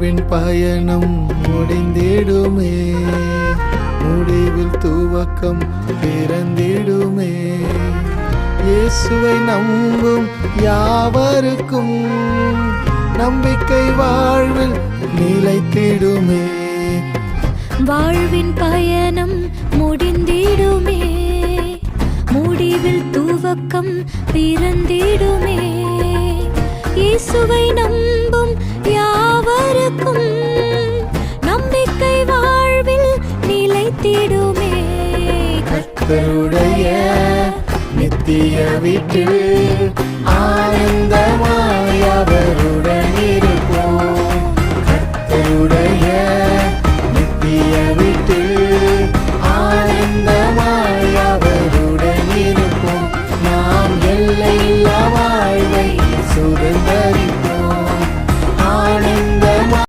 Win பயணம் முடிந்திடுமே. முடிவில் துவக்கம் பிறந்திடுமே. இயேசுவை நம்பும் யாவருக்கும் நம்பிக்கை வாழ்வில் நிலைத்திடுமே. வாழ்வின் பயணம் முடிந்திடுமே. முடிவில் துவக்கம் பிறந்திடுமே. இயேசுவை காத்திடுமே கத்தருடைய நித்திய வீட்டில் ஆனந்தமாய் அவருடன் இருப்போம். கத்தருடைய